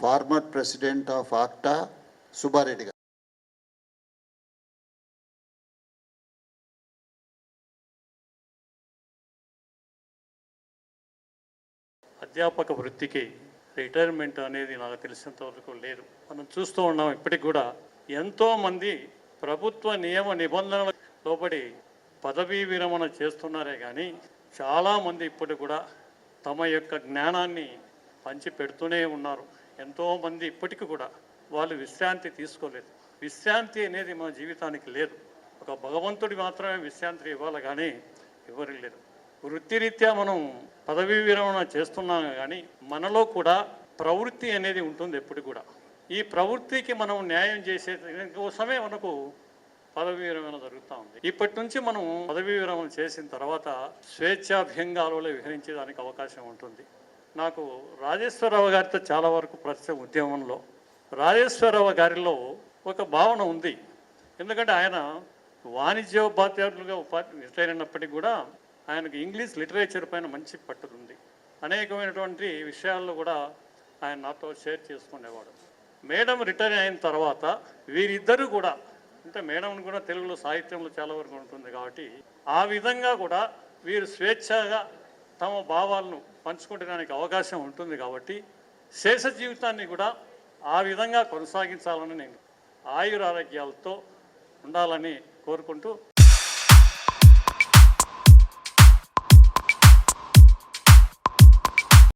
Farmer president of ఆక్టా సుబ్బారెడ్డి గారు. అధ్యాపక వృత్తికి రిటైర్మెంట్ అనేది నాకు తెలిసినంత వరకు లేదు. మనం చూస్తూ ఉన్నాం ఇప్పటికి కూడా ఎంతోమంది ప్రభుత్వ నియమ నిబంధనల లోబడి పదవీ విరమణ చేస్తున్నారే కానీ చాలామంది ఇప్పటికి కూడా తమ యొక్క జ్ఞానాన్ని పంచి పెడుతూనే ఉన్నారు. ఎంతోమంది ఇప్పటికి కూడా వాళ్ళు విశ్రాంతి తీసుకోలేదు. విశ్రాంతి అనేది మన జీవితానికి లేదు. ఒక భగవంతుడి మాత్రమే విశ్రాంతి ఇవ్వాలి కానీ ఎవరికి లేదు. వృత్తిరీత్యా మనం పదవీ విరమణ చేస్తున్నాం కానీ మనలో కూడా ప్రవృత్తి అనేది ఉంటుంది ఎప్పుడు కూడా. ఈ ప్రవృత్తికి మనం న్యాయం చేసే కోసమే మనకు పదవీ విరమణ జరుగుతూ ఉంది. ఇప్పటి నుంచి మనం పదవీ విరమణ చేసిన తర్వాత స్వేచ్ఛాభ్యంగాలలో విహరించేదానికి అవకాశం ఉంటుంది. నాకు రాజేశ్వరరావు గారితో చాలా వరకు ప్రస్తుత ఉద్యమంలో. రాజేశ్వరరావు గారిలో ఒక భావన ఉంది. ఎందుకంటే ఆయన వాణిజ్య ఉపాధ్యాయులుగా ఉపాధి రిటైర్ అయినప్పటికీ కూడా ఆయనకు ఇంగ్లీష్ లిటరేచర్ పైన మంచి పట్టుదల అనేకమైనటువంటి విషయాల్లో కూడా ఆయన నాతో షేర్ చేసుకునేవాడు. మేడం రిటైర్ అయిన తర్వాత వీరిద్దరూ కూడా అంటే మేడం కూడా తెలుగులో సాహిత్యంలో చాలా వరకు ఉంటుంది కాబట్టి ఆ విధంగా కూడా వీరు స్వేచ్ఛగా తమ భావాలను పంచుకోవడానికి అవకాశం ఉంటుంది కాబట్టి శేష జీవితాన్ని కూడా ఆ విధంగా కొనసాగించాలని నేను ఆయురారోగ్యాలతో ఉండాలని కోరుకుంటూ